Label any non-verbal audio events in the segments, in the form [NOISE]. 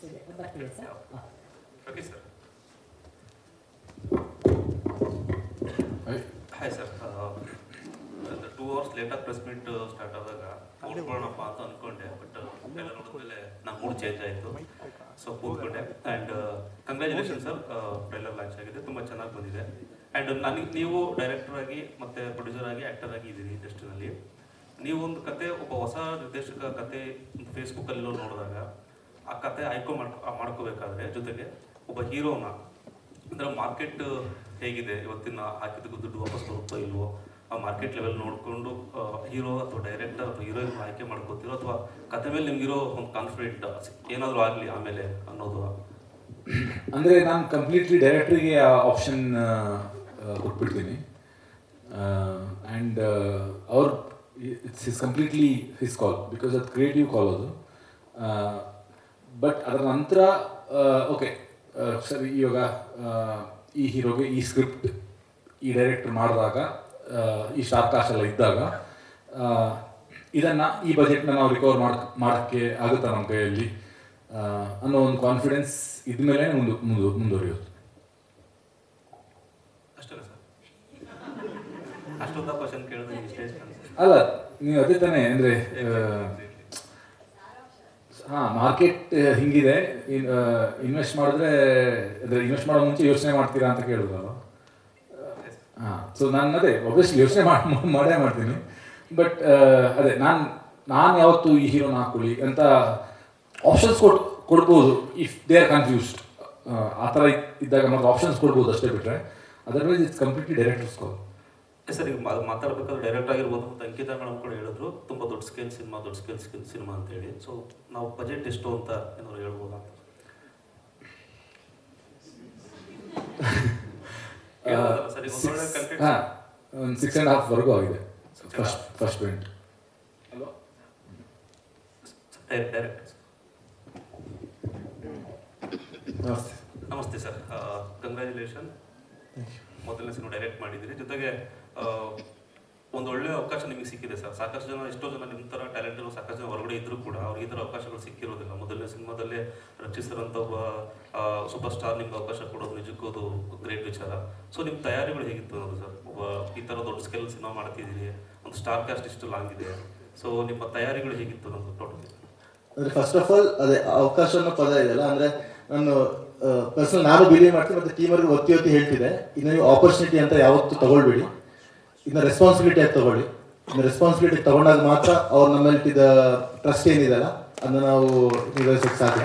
Sir okay sir hi. Sir two hours ಲೇಟಾಗಿ press meet start ಆದಾಗ ಕೂತ್ಕೊಳ್ಳೋಣಪ್ಪ ಅಂತ ಅನ್ಕೊಂಡೆ ಬಟ್ ಎಲ್ಲ ನೋಡಿದ್ಮೇಲೆ ನಮ್ಮ ಮೂಡ್ ಚೇಂಜ್ ಆಯಿತು. So ಕೂತ್ಕೊಂಡೆ. And congratulation sir trailer launch ಆಗಿದೆ. ತುಂಬ ಚೆನ್ನಾಗಿ ಬಂದಿದೆ. ಆ್ಯಂಡ್ ನನಗೆ ನೀವು ಡೈರೆಕ್ಟರ್ ಆಗಿ ಮತ್ತು ಪ್ರೊಡ್ಯೂಸರ್ ಆಗಿ ಆ್ಯಕ್ಟರ್ ಆಗಿ ಇದ್ದೀರಿ ಇಂಡಸ್ಟ್ರಿನಲ್ಲಿ ನೀವು ಒಂದು ಕತೆ ಒಬ್ಬ ಹೊಸ ನಿರ್ದೇಶಕ ಕತೆ ಫೇಸ್ಬುಕ್ಕಲ್ಲಿ ನೋಡಿದಾಗ ಆ ಕತೆ ಆಯ್ಕೆ ಮಾಡ್ಕೊ ಮಾಡ್ಕೋಬೇಕಾದ್ರೆ ಜೊತೆಗೆ ಒಬ್ಬ ಹೀರೋನ, ಅಂದ್ರೆ ಮಾರ್ಕೆಟ್ ಹೇಗಿದೆ, ಇವತ್ತಿನ ಹಾಕಿದ ದುಡ್ಡು ವಾಪಸ್ ಬರುತ್ತೋ ಇಲ್ವೋ, ಆ ಮಾರ್ಕೆಟ್ ಲೆವೆಲ್ ನೋಡಿಕೊಂಡು ಹೀರೋ ಅಥವಾ ಡೈರೆಕ್ಟರ್ ಅಥವಾ ಹೀರೋಯಿನ್ ಆಯ್ಕೆ ಮಾಡ್ಕೋತಿರೋ ಅಥವಾ ಕತೆ ಮೇಲೆ ನಿಮ್ಗಿರೋ ಒಂದು ಕಾನ್ಫಿಡೆಂಟ್ ಏನಾದರೂ ಆಗಲಿ ಆಮೇಲೆ ಅನ್ನೋದು? ಅಂದರೆ ನಾನು ಕಂಪ್ಲೀಟ್ಲಿ ಡೈರೆಕ್ಟ್ರಿಗೆ ಆಪ್ಷನ್ ಕೊಟ್ಬಿಡ್ತೀನಿ. ಆ್ಯಂಡ್ ಅವ್ರ it's is completely his call because ಅದು ಕ್ರಿಯೇಟಿವ್ ಕಾಲ್ ಅದು. ಬಟ್ ಅದರ ನಂತರ ಓಕೆ ಸರಿ ಇವಾಗ ಈ ಹೀರೋಗೆ ಈ ಸ್ಕ್ರಿಪ್ಟ್ ಈ ಡೈರೆಕ್ಟರ್ ಮಾಡಿದಾಗ ಈ ಸ್ಟಾರ್ ಎಲ್ಲ ಇದ್ದಾಗ ಇದನ್ನು ಈ ಬಜೆಟ್ನ ನಾವು ರಿಕವರ್ ಮಾಡ್ ಮಾಡೋಕ್ಕೆ ಆಗುತ್ತಾ ನಮ್ಮ ಕೈಯಲ್ಲಿ ಅನ್ನೋ ಒಂದು ಕಾನ್ಫಿಡೆನ್ಸ್ ಇದ್ಮೇಲೆ ಮುಂದೆ ಮುಂದು ಮುಂದುವರಿಯೋದು ಅಲ್ಲ ನೀವು ಅದೇ ತಾನೇ ಅಂದರೆ ಹಾಂ ಮಾರ್ಕೆಟ್ ಹಿಂಗಿದೆ. ಇನ್ವೆಸ್ಟ್ ಮಾಡಿದ್ರೆ, ಅಂದರೆ ಇನ್ವೆಸ್ಟ್ ಮಾಡೋ ಮುಂಚೆ ಯೋಚನೆ ಮಾಡ್ತೀರಾ ಅಂತ ಕೇಳಿದ್ರು ಹಾಂ ಸೊ ನಾನು ಅದೇ ಒಬ್ವಿಯಸ್ಲಿ ಯೋಚನೆ ಮಾಡಿ, [LAUGHS] ಮಾಡೇ ಮಾಡ್ತೀನಿ. ಬಟ್ ಅದೇ, ನಾನು ನಾನು ಯಾವತ್ತು ಈ ಹೀರೋನ ಹಾಕೊಳ್ಳಿ ಅಂತ ಆಪ್ಷನ್ಸ್ ಕೊಟ್ಟು ಕೊಡ್ಬೋದು ಇಫ್ ದೇ ಆರ್ ಕನ್ಫ್ಯೂಸ್ಡ್ ಆ ಥರ ಇದ್ದಾಗ ಮತ್ತೆ ಆಪ್ಷನ್ಸ್ ಕೊಡ್ಬೋದು ಅಷ್ಟೇ ಬಿಟ್ಟರೆ otherwise it's completely director's call sir ಈಗ ಮಾತಾಡ್ಬೇಕಾದ್ರೆ ಡೈರೆಕ್ಟ್ ಆಗಿರ್ಬೋದು ಮತ್ತು ಅಂಕಿತಾ ಮೇಡಮ್ ಕೂಡ ಹೇಳಿದ್ರು. ತುಂಬ ದೊಡ್ಡ ಸ್ಕೇಲ್ ಸಿನಿಮಾ ದೊಡ್ಡ ಸ್ಕೇಲ್ ಸ್ಕೇಲ್ ಸಿನಿಮಾ ಅಂತ ಹೇಳಿ ಸೊ ನಾವು ಬಜೆಟ್ ಎಷ್ಟು ಅಂತ ಏನಾದ್ರು ಹೇಳ್ಬೋದಾ? ಒಂದು ಸಿಕ್ಸ್ ಆ್ಯಂಡ್ ಹಾಫ್ವರೆಗೂ ಆಗಿದೆ. ಫಸ್ಟ್ ಫಸ್ಟ್ ಬೆಂಟ್ ಡೈರೆಕ್ಟ್ ನಮಸ್ತೆ. ಸರ್. ಕಂಗ್ರ್ಯಾಚುಲೇಷನ್ ಮೊದಲನೇ ಸಿನಿಮಾ ಡೈರೆಕ್ಟ್ ಮಾಡಿದ್ದೀರಿ. ಜೊತೆಗೆ ಒಂದು ಒಳ್ಳೆ ಅವಕಾಶ ನಿಮಗೆ ಸಿಕ್ಕಿದೆ ಸರ್. ಸಾಕಷ್ಟು ಜನ ಎಷ್ಟೋ ಜನ ನಿಮ್ಮ ಥರ ಟ್ಯಾಲೆಂಟ್ ಇರೋ ಸಾಕಷ್ಟು ಜನ ಹೊರಗಡೆ ಇದ್ದರೂ ಕೂಡ ಅವ್ರಿಗೆ ಈ ಥರ ಅವಕಾಶಗಳು ಸಿಕ್ಕಿರೋದಿಲ್ಲ. ಮೊದಲನೇ ಸಿನಿಮಾದಲ್ಲೇ ರಚಿಸಿರೋಂಥ ಒಬ್ಬ ಸೂಪರ್ ಸ್ಟಾರ್ ನಿಮ್ಗೆ ಅವಕಾಶ ಕೊಡೋದು ನಿಜಕ್ಕೂ ಅದು ಗ್ರೇಟ್ ವಿಚಾರ. ಸೊ ನಿಮ್ಮ ತಯಾರಿಗಳು ಹೇಗಿತ್ತು ಅನ್ನೋದು ಸರ್? ಒಬ್ಬ ಈ ಥರ ದೊಡ್ಡ ಸ್ಕೇಲ್ ಸಿನಿಮಾ ಮಾಡ್ತಿದ್ದೀರಿ, ಒಂದು ಸ್ಟಾರ್ ಕ್ಯಾಸ್ಟ್ ಇಷ್ಟು ಲಾಂಗ್ ಇದೆ. ಸೊ ನಿಮ್ಮ ತಯಾರಿಗಳು ಹೇಗಿತ್ತು ಅನ್ನೋದು ಟೋಟಲ್ ಅಂದ್ರೆ ಫಸ್ಟ್ ಆಫ್ ಆಲ್ ಅದೇ ಅವಕಾಶ ಅನ್ನೋ ಪದ ಇದೆಯಲ್ಲ, ಅಂದ್ರೆ ನಾನು ಪರ್ಸನಲ್ ನಾನು ಬಿಲೀವ್ ಮಾಡ್ತೀನಿ, ಮತ್ತೆ ಟೀಮರ್ಗೆ ಒತ್ತಿ ಒತ್ತಿ ಹೇಳ್ತಿದೆ ನೀವು ಆಪರ್ಚುನಿಟಿ ಅಂತ ಯಾವತ್ತೂ ತಗೊಳ್ಬೇಡಿ. ಇದನ್ನ ರೆಸ್ಪಾನ್ಸಿಬಿಲಿಟಿ ಆಗಿ ತಗೊಳ್ಳಿ. ಇನ್ನು ರೆಸ್ಪಾನ್ಸಿಬಿಲಿಟಿ ತಗೊಂಡಾಗ ಮಾತ್ರ ಅವ್ರು ನಮ್ಮಲ್ಲಿ ಇದ್ದ ಟ್ರಸ್ಟ್ ಏನಿದೆಯಲ್ಲ, ಅದನ್ನ ನಾವು ನಿರ್ವಹಿಸೋಕೆ ಸಾಧ್ಯ.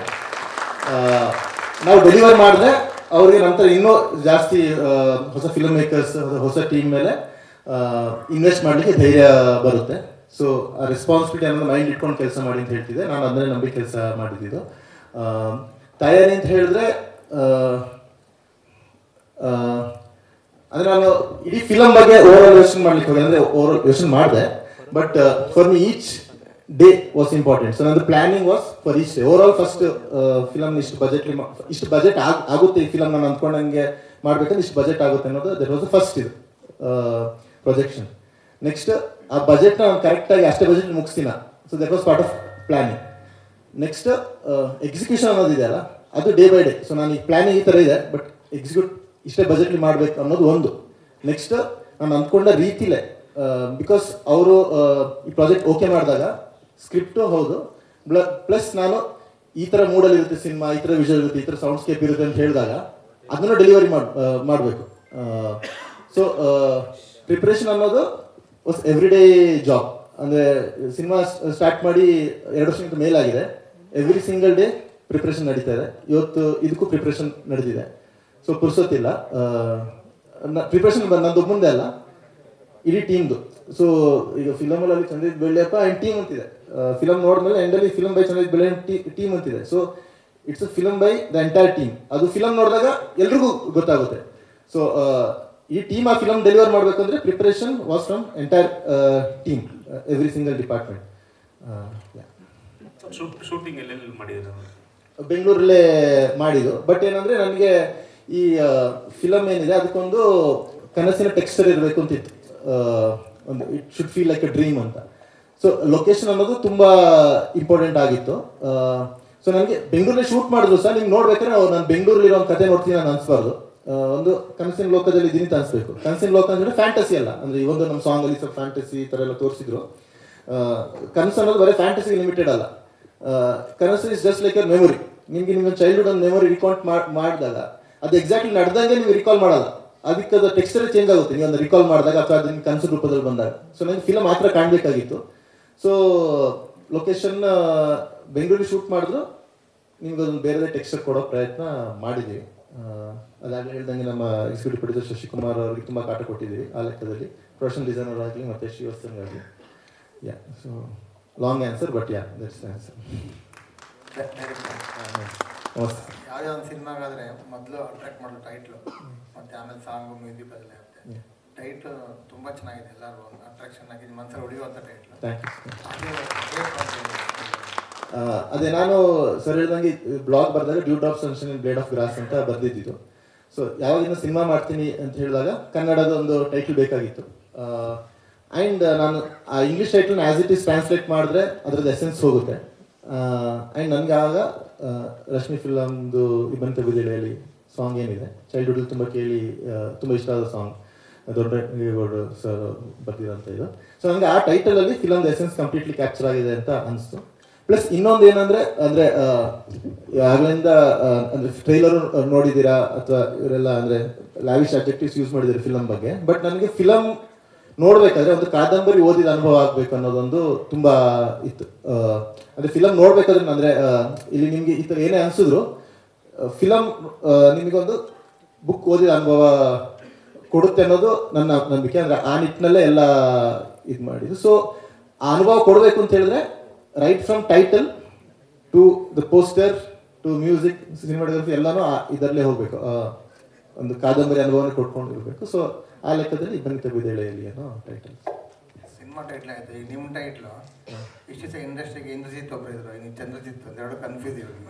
ನಾವು ಡೆಲಿವರ್ ಮಾಡಿದ್ರೆ ಅವ್ರಿಗೆ ನಂತರ ಇನ್ನೂ ಜಾಸ್ತಿ ಹೊಸ ಫಿಲ್ಮ್ ಮೇಕರ್ಸ್ ಹೊಸ ಟೀಮ್ ಮೇಲೆ ಇನ್ವೆಸ್ಟ್ ಮಾಡಲಿಕ್ಕೆ ಧೈರ್ಯ ಬರುತ್ತೆ. ಸೊ ಆ ರೆಸ್ಪಾನ್ಸಿಬಿಲಿಟಿ ಅನ್ನೋದು ಮೈಂಡ್ ಇಟ್ಕೊಂಡು ಕೆಲಸ ಮಾಡಿ ಅಂತ ಹೇಳ್ತಿದ್ದೆ. ನಾನು ಅದನ್ನೇ ನಂಬಿ ಕೆಲಸ ಮಾಡಿದ್ದು. ತಯಾರಿ ಅಂತ ಹೇಳಿದ್ರೆ ಅಂದ್ರೆ ನಾನು ಇಡೀ ಫಿಲಮ್ ಬಗ್ಗೆ ಓವರ್ ಯೋಚನೆ ಮಾಡ್ಲಿಕ್ಕೆ ಹೋಗಿ, ಅಂದ್ರೆ ಓವರ್ ಯೋಚನೆ ಮಾಡಿದೆ but for me each day was important so ನಂದು planning was for each overall first film ಇಷ್ಟು ಬಜೆಟ್ ಇಷ್ಟು ಬಜೆಟ್ ಆಗುತ್ತೆ ಈ ಫಿಲಮ್ ನಾನು ಅಂದ್ಕೊಂಡಂಗೆ ಮಾಡ್ಬೇಕಂದ್ರೆ ಇಷ್ಟು ಬಜೆಟ್ ಆಗುತ್ತೆ ಅನ್ನೋದು ದಟ್ ವಾಸ್ ಫಸ್ಟ್ ಇದು ಪ್ರೊಜೆಕ್ಷನ್ ನೆಕ್ಸ್ಟ್ ಆ ಬಜೆಟ್ ನಾನು ಕರೆಕ್ಟಾಗಿ ಅಷ್ಟೇ budget ಮುಗಿಸ್ತೀನ so that was part of planning next execution ಅನ್ನೋದಿದೆಯಲ್ಲ ಅದು ಡೇ ಬೈ ಡೇ ಸೊ ನಾನು ಈ ಪ್ಲಾನಿಂಗ್ ಈ ಥರ ಇದೆ ಬಟ್ ಎಕ್ಸಿಕ್ಯೂಟ್ ಇಷ್ಟೇ ಬಜೆಟ್ಲಿ ಮಾಡಬೇಕು ಅನ್ನೋದು ಒಂದು. ನೆಕ್ಸ್ಟ್ ನಾನು ಅಂದ್ಕೊಂಡ ರೀತಿಲೇ ಬಿಕಾಸ್ ಅವರು ಈ ಪ್ರಾಜೆಕ್ಟ್ ಓಕೆ ಮಾಡಿದಾಗ ಸ್ಕ್ರಿಪ್ಟು ಹೌದು. ಪ್ಲಸ್ ನಾನು ಈ ಥರ ಮೂಡಲ್ಲಿ ಇರುತ್ತೆ ಸಿನಿಮಾ ಈ ಥರ ವಿಷಯ ಇರುತ್ತೆ, ಈ ಥರ ಸೌಂಡ್ ಸ್ಕೇಪ್ ಇರುತ್ತೆ ಅಂತ ಹೇಳಿದಾಗ, ಅದನ್ನು ಡೆಲಿವರಿ ಮಾಡಿ ಮಾಡಬೇಕು. ಸೊ ಪ್ರಿಪ್ರೇಷನ್ ಅನ್ನೋದು ವಾಸ್ ಎವ್ರಿ ಡೇ ಜಾಬ್ ಅಂದರೆ ಸಿನಿಮಾ ಸ್ಟಾರ್ಟ್ ಮಾಡಿ ಎರಡು ವರ್ಷಕ್ಕಿಂತ ಮೇಲಾಗಿದೆ. ಎವ್ರಿ ಸಿಂಗಲ್ ಡೇ ಪ್ರಿಪ್ರೇಷನ್ ನಡೀತಾ ಇದೆ. ಇವತ್ತು ಇದಕ್ಕೂ ಪ್ರಿಪ್ರೇಷನ್ ನಡೆದಿದೆ. ಸೊ ಪುರ್ಸೊತ್ತಿಲ್ಲ. ಪ್ರಿಪ್ರೇಷನ್ ನಂದು ಮುಂದೆ ಅಲ್ಲ. ಇಡೀ ಟೀಮ್ದು ಸೊ ಈಗ ಫಿಲಮಲ್ಲಿ ಚಂದ್ರಿತ್ ಬೆಳ್ಳಿಯಪ್ಪ ಆ್ಯಂಡ್ ಟೀಮ್ ಅಂತಿದೆ. ಫಿಲಮ್ ನೋಡಿದ್ಮೇಲೆ ಎಂಡಲ್ಲಿ film by Chandrajith Belli team ಅಂತಿದೆ. So it's a film by the entire team ಅದು ಫಿಲಮ್ ನೋಡಿದಾಗ ಎಲ್ರಿಗೂ ಗೊತ್ತಾಗುತ್ತೆ. ಸೊ ಈ ಟೀಮ್ ಆ ಫಿಲಮ್ ಡೆಲಿವರ್ ಮಾಡಬೇಕಂದ್ರೆ preparation was from entire team every single department shooting ಎಲ್ಲೆಲ್ಲಿ ಬೆಂಗಳೂರಲ್ಲೇ ಮಾಡಿದ್ದು. ಬಟ್ ಏನಂದ್ರೆ ನನಗೆ ಈ ಫಿಲಮ್ ಏನಿದೆ, ಅದಕ್ಕೊಂದು ಕನಸಿನ ಟೆಕ್ಸ್ಚರ್ ಇರಬೇಕು ಅಂತಿತ್ತು ಇತ್ತು. ಒಂದು it should feel like a dream ಅಂತ. ಸೊ ಲೊಕೇಶನ್ ಅನ್ನೋದು ತುಂಬ ಇಂಪಾರ್ಟೆಂಟ್ ಆಗಿತ್ತು. ಸೊ ನನಗೆ ಬೆಂಗಳೂರಲ್ಲಿ ಶೂಟ್ ಮಾಡಿದ್ರು ಸರ್. ನಿಮ್ಗೆ ನೋಡ್ಬೇಕಾದ್ರೆ ನಾನು ಬೆಂಗಳೂರಲ್ಲಿ ಒಂದು ಕತೆ ನೋಡ್ತೀನಿ ನಾನು ಅನ್ಸ್ಬಾರ್ದು. ಒಂದು ಕನಸಿನ ಲೋಕದಲ್ಲಿ ಇದೀನಿ ಅನಿಸ್ಬೇಕು. ಕನಸಿನ ಲೋಕ ಅಂದ್ರೆ ಫ್ಯಾಂಟಸಿ ಅಲ್ಲ. ಅಂದ್ರೆ ಇವೊಂದು ನಮ್ಮ ಸಾಂಗ್ ಅಲ್ಲಿ ಸ್ವಲ್ಪ ಫ್ಯಾಂಟಸಿ ಈ ತರ ಎಲ್ಲ ತೋರಿಸಿದ್ರು. ಕನಸು ಅನ್ನೋದು ಬರೀ ಫ್ಯಾಂಟಸಿ ಲಿಮಿಟೆಡ್ ಅಲ್ಲ. ಕನಸು is just like a memory ನಿಮ್ಗೆ ನಿಮ್ಮ ಚೈಲ್ಡ್ಹುಡ್ ಒಂದು ಮೆಮೊರಿ ರಿಕೌಂಟ್ ಮಾಡಿದಾಗ ಅದು ಎಕ್ಸಾಕ್ಟ್ಲಿ ನಡೆದಂಗೆ ನೀವು ರಿಕಾಲ್ ಮಾಡಲ್ಲ ಅದಕ್ಕೆ ಅದು ಟೆಕ್ಸ್ಚರ್ ಚೇಂಜ್ ಆಗುತ್ತೆ. ನೀವು ಅದನ್ನ ರಿಕಾಲ್ ಮಾಡಿದಾಗ ಅಥವಾ ಅದನ್ನ ಕನಸು ರೂಪದಲ್ಲಿ ಬಂದಾಗ. ಸೊ ನನಗೆ ಫಿಲಮ್ ಮಾತ್ರ ಕಾಣಬೇಕಾಗಿತ್ತು. ಸೊ ಲೊಕೇಶನ್ ಬೆಂಗಳೂರಿಗೆ ಶೂಟ್ ಮಾಡಿದ್ರು. ನಿಮ್ಗೆ ಅದೊಂದು ಬೇರೆ ಟೆಕ್ಸ್ಚರ್ ಕೊಡೋ ಪ್ರಯತ್ನ ಮಾಡಿದ್ದೀವಿ ಅದಾಗಲೇ ಹೇಳ್ದಂಗೆ ನಮ್ಮ ಎಕ್ಸಿಕ್ಯೂಟಿವ್ ಪ್ರೊಡ್ಯೂಸರ್ ಶಶಿಕುಮಾರ್ ಅವರಿಗೆ ತುಂಬ ಕಾಟ ಕೊಟ್ಟಿದ್ದೀವಿ ಆ ಲೆಕ್ಕದಲ್ಲಿ. ಪ್ರೊಫೆಷನಲ್ ಡಿಸೈನರ್ ಆಗಲಿ ಮತ್ತು ಶ್ರೀವಸ್ತನ್ ಆಗಲಿ. Yeah so long answer but yeah that's answer ಯಾವುದೇ ಒಂದು ಸಿನಿಮಾಗಾದ್ರೆ ಮೊದಲು ಅಟ್ರಾಕ್ಟ್ ಮಾಡೋ ಟೈಟ್ಲು ಮತ್ತೆ ಆಮೇಲೆ ಸಾಂಗು ಮ್ಯೂಸಿಕ್ ಅದೆಲ್ಲ ಇರುತ್ತೆ. ಟೈಟ್ಲ್ ತುಂಬ ಚೆನ್ನಾಗಿದೆ ಎಲ್ಲರೂ ಅಟ್ರಾಕ್ಷನ್ ಆಗಿ ಮನಸ್ಸಲ್ಲಿ ಹೊಡೆಯುವಂಥ ಟೈಟ್ಲು. ಅದು ನಾನು ಸರ್ ಹೇಳ್ದಂಗೆ ಬ್ಲಾಗ್ ಬರೆದಾಗ dew drop sunshine in blade of grass ಅಂತ ಬರ್ದಿದ್ದು ಸೊ ಯಾವಾಗಿನ ಸಿನಿಮಾ ಮಾಡ್ತೀನಿ ಅಂತ ಹೇಳಿದಾಗ ಕನ್ನಡದ ಒಂದು ಟೈಟಲ್ ಬೇಕಾಗಿತ್ತು. ಆ್ಯಂಡ್ ನಾನು ಆ ಇಂಗ್ಲೀಷ್ ಟೈಟಲ್ನ ಆ್ಯಸ್ ಇಟ್ ಈಸ್ ಟ್ರಾನ್ಸ್ಲೇಟ್ ಮಾಡಿದ್ರೆ ಅದ್ರದ್ದು ಎಸೆನ್ಸ್ ಹೋಗುತ್ತೆ. ಆ್ಯಂಡ್ ನನಗೆ ಆಗ ರಶ್ಮಿ ಫಿಲಮ್ದು ಇಬ್ಬಂತ ಬಿದಿಳೆಯಲ್ಲಿ ಸಾಂಗ್ ಏನಿದೆ? ಚೈಲ್ಡ್ಹುಡ್ ತುಂಬ ಕೇಳಿ ತುಂಬ ಇಷ್ಟ ಆದ ಸಾಂಗ್ ದೊಡ್ಡಗೌಡ ಸರ್ ಅಂತ ಇದು. ಸೊ ನನಗೆ ಆ ಟೈಟಲಲ್ಲಿ ಫಿಲಮ್ದು ಎಸೆನ್ಸ್ ಕಂಪ್ಲೀಟ್ಲಿ ಕ್ಯಾಪ್ಚರ್ ಆಗಿದೆ ಅಂತ ಅನಿಸ್ತು. ಪ್ಲಸ್ ಇನ್ನೊಂದು ಏನಂದ್ರೆ, ಅಂದ್ರೆ ಆಗ್ಲಿಂದ ಅಂದ್ರೆ ಟ್ರೈಲರ್ ನೋಡಿದ್ದೀರಾ? ಅಥವಾ ಇವರೆಲ್ಲ, ಅಂದ್ರೆ ಲ್ಯಾವಿಶ್ ಅಬ್ಜೆಕ್ಟಿವ್ಸ್ ಯೂಸ್ ಮಾಡಿದ್ದೀರಿ ಫಿಲಮ್ ಬಗ್ಗೆ? ಬಟ್ ನನಗೆ ಫಿಲಮ್ ನೋಡ್ಬೇಕಾದ್ರೆ ಒಂದು ಕಾದಂಬರಿ ಓದಿದ ಅನುಭವ ಆಗ್ಬೇಕು ಅನ್ನೋದೊಂದು ತುಂಬಾ ಇತ್ತು. ಅಂದ್ರೆ ಫಿಲಮ್ ನೋಡ್ಬೇಕಾದ್ರೆ ಅಂದ್ರೆ ಇಲ್ಲಿ ನಿಮ್ಗೆ ಈ ತರ ಏನೇ ಅನ್ಸಿದ್ರು ಫಿಲಮ್ ನಿಮಗೊಂದು ಬುಕ್ ಓದಿದ ಅನುಭವ ಕೊಡುತ್ತೆ ಅನ್ನೋದು ನನ್ನ ನಂಬಿಕೆ. ಅಂದ್ರೆ ಆ ನಿಟ್ಟಿನಲ್ಲೇ ಎಲ್ಲ ಇದು ಮಾಡಿದ್ರು ಸೊ ಆ ಅನುಭವ ಕೊಡಬೇಕು ಅಂತ ಹೇಳಿದ್ರೆ right from title to the poster to music cinematography ಎಲ್ಲಾನು ಇದರಲ್ಲೇ ಹೋಗ್ಬೇಕು. ಒಂದು ಕಾದಂಬರಿ ಅನುಭವನ ಕೊಟ್ಕೊಂಡು ಸೊ ಆ ಲೆಕ್ಕದಲ್ಲಿ ಬನ್ನಿತ ಬಿದೇಳೆಯಲ್ಲಿ ಏನೋ ಟೈಟಲ್ ಸಿನಿಮಾ ಟೈಟ್ಲ್ ಆಯ್ತು. ಈಗ ನಿಮ್ಮ ಟೈಟ್ಲು ಇಷ್ಟು ದಿವಸ ಇಂಡಸ್ಟ್ರಿಗೆ ಇಂದ್ರಜಿತ್ ಒಬ್ರು ಇದ್ರು. ಈಗ ಚಂದ್ರಜಿತ್ ಅಂತ ಎರಡು ಕನ್ಫ್ಯೂಸ್ ಇವರು. [LAUGHS]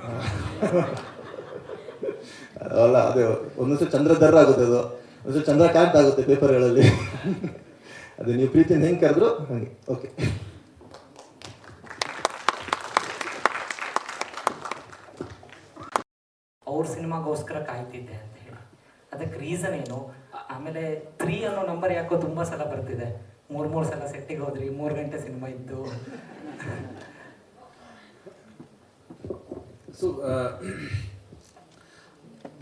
ಅಲ್ಲ ಅದೇ ಒಂದೊಂದ್ಸಲ ಚಂದ್ರಧರ ಆಗುತ್ತೆ ಅದು. ಒಂದ್ಸಲ ಚಂದ್ರಕಾಂತ್ ಆಗುತ್ತೆ ಪೇಪರ್ಗಳಲ್ಲಿ [LAUGHS] ಅದು ನೀವು ಪ್ರೀತಿಯಿಂದ ಹೆಂಗೆ ಕರೆದ್ರು ಹಂಗೆ. ಓಕೆ ಅವ್ರ ಸಿನಿಮಾಗೋಸ್ಕರ ಕಾಯ್ತಿದ್ದೆ ಅಂತ ಹೇಳಿ. ಅದಕ್ಕೆ ರೀಸನ್ ಏನು? ಆಮೇಲೆ ತ್ರೀ ಅನ್ನೋ ನಂಬರ್ ಯಾಕೋ ತುಂಬ ಸಲ ಬರ್ತಿದೆ. ಮೂರು ಮೂರು ಸಲ ಸೆಟ್ಟಿಗೆ ಹೋದ್ರಿ, ಮೂರು ಗಂಟೆ ಸಿನಿಮಾ ಇತ್ತು. ಸೊ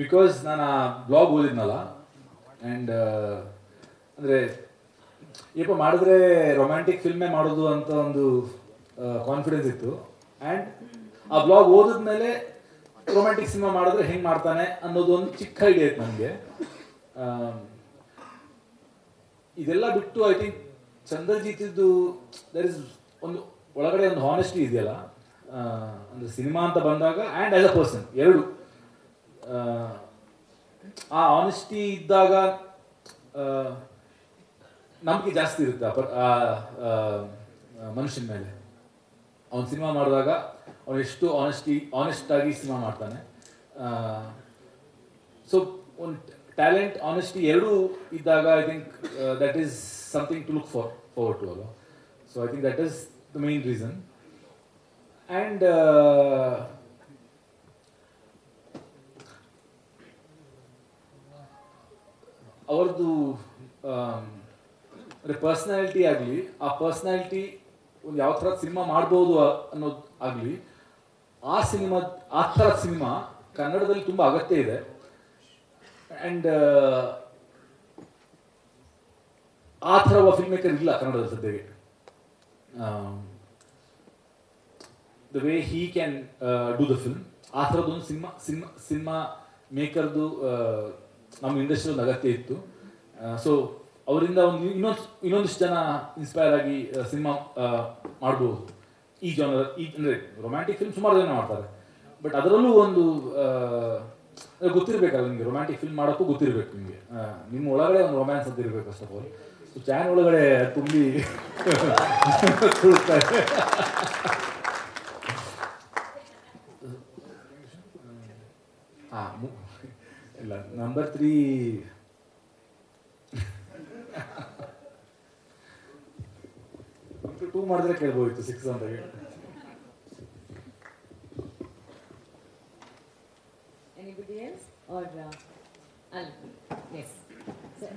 ಬಿಕಾಸ್ ನಾನು ಆ ಬ್ಲಾಗ್ ಓದಿದ್ನಲ್ಲ ಆ್ಯಂಡ್ ಅಂದರೆ ಏಪ ಮಾಡಿದ್ರೆ ರೊಮ್ಯಾಂಟಿಕ್ ಫಿಲ್ಮೇ ಮಾಡೋದು ಅಂತ ಒಂದು ಕಾನ್ಫಿಡೆನ್ಸ್ ಇತ್ತು. ಆ್ಯಂಡ್ ಆ ಬ್ಲಾಗ್ ಓದಿದ್ಮೇಲೆ ರೊಮ್ಯಾಂಟಿಕ್ ಸಿನಿಮಾ ಮಾಡಿದ್ರೆ ಹೆಂಗೆ ಮಾಡ್ತಾನೆ ಅನ್ನೋದು ಒಂದು ಚಿಕ್ಕ ಐಡಿಯಾ ಇತ್ತು ನನಗೆ. ಇದೆಲ್ಲ ಬಿಟ್ಟು ಐ ಥಿಂಕ್ ಚಂದ್ರಜಿತಿದ್ದು ದರ್ ಇಸ್ ಒಂದು ಒಳಗಡೆ ಒಂದು ಹಾನೆಸ್ಟಿ ಇದೆಯಲ್ಲ ಅಂದ್ರೆ ಸಿನಿಮಾ ಅಂತ ಬಂದಾಗ ಆ್ಯಂಡ್ ಆಸ್ ಅ ಪರ್ಸನ್ ಎರಡು. ಆ, ಆನೆಸ್ಟಿ ಇದ್ದಾಗ ನಂಬಿಕೆ ಜಾಸ್ತಿ ಇರುತ್ತೆ ಆ, ಮನುಷ್ಯನ ಮೇಲೆ. ಅವನು ಸಿನಿಮಾ ಮಾಡಿದಾಗ ಅವನು ಎಷ್ಟು ಆನೆಸ್ಟಿ ಆನೆಸ್ಟ್ ಆಗಿ ಸಿನಿಮಾ ಮಾಡ್ತಾನೆ. ಸೊ ಒಂದು ಟ್ಯಾಲೆಂಟ್ ಆನೆಸ್ಟ್ಲಿ ಎರಡೂ ಇದ್ದಾಗ I think that is something to look for forward to ಅಲ್ಲ so I think that is the main reason and ಅವ್ರದ್ದು ಅಂದರೆ ಪರ್ಸ್ನಾಲಿಟಿ ಆಗಲಿ, ಆ ಪರ್ಸ್ನಾಲಿಟಿ ಒಂದು ಯಾವ ಥರ ಸಿನಿಮಾ ಮಾಡ್ಬೋದು ಅನ್ನೋದು ಆಗಲಿ, ಆ ಸಿನಿಮಾ, ಆ ಥರ ಸಿನಿಮಾ ಕನ್ನಡದಲ್ಲಿ ತುಂಬ ಅಗತ್ಯ ಇದೆ. ಆ್ಯಂಡ್ ಆ ಥರ ಒಬ್ಬ ಫಿಲ್ಮ್ ಮೇಕರ್ ಇಲ್ಲ ಕನ್ನಡದಲ್ಲಿ ಸದ್ಯಕ್ಕೆ. The way he can do the film ಆ ಥರದ್ದೊಂದು ಸಿನಿಮಾ ಸಿನಿಮಾ ಸಿನಿಮಾ ಮೇಕರ್ದು ನಮ್ಮ ಇಂಡಸ್ಟ್ರಿ ಒಂದು ಅಗತ್ಯ ಇತ್ತು. ಸೊ ಅವರಿಂದ ಒಂದು ಇನ್ನೊಂದು, ಇನ್ನೊಂದಿಷ್ಟು ಜನ ಇನ್ಸ್ಪೈರ್ ಆಗಿ ಸಿನಿಮಾ ಮಾಡ್ಬೋದು. ಈ ಜಾನರ್ ಈ, ಅಂದರೆ ರೊಮ್ಯಾಂಟಿಕ್ ಫಿಲ್ಮ್ ಸುಮಾರು ಜನ ಮಾಡ್ತಾರೆ. ಬಟ್ ಅದರಲ್ಲೂ ಒಂದು ಗೊತ್ತಿರ್ಬೇಕಲ್ಲ ನಿಮಗೆ ರೊಮ್ಯಾಂಟಿಕ್ ಫಿಲ್ಮ್ ಮಾಡೋಕ್ಕೂ ಗೊತ್ತಿರಬೇಕು ನಿಮಗೆ. ನಿಮ್ಮ ಒಳಗಡೆ ಒಂದು ರೊಮ್ಯಾನ್ಸ್ ಅಂತ ಇರಬೇಕು ಫಸ್ಟ್ ಆಫ್ ಆಲ್ ಸೊ ಚಾನ್ ಒಳಗಡೆ ತುಂಬಿ ಹಾಂ ಇಲ್ಲ ನಂಬರ್ ತ್ರೀ ಟೂ ಮಾಡಿದ್ರೆ ಕೇಳ್ಬೋದಿತ್ತು ಸಿಕ್ಸ್ ಅಂತ ಹೇಳಿ. Uh, Al? Yes. So,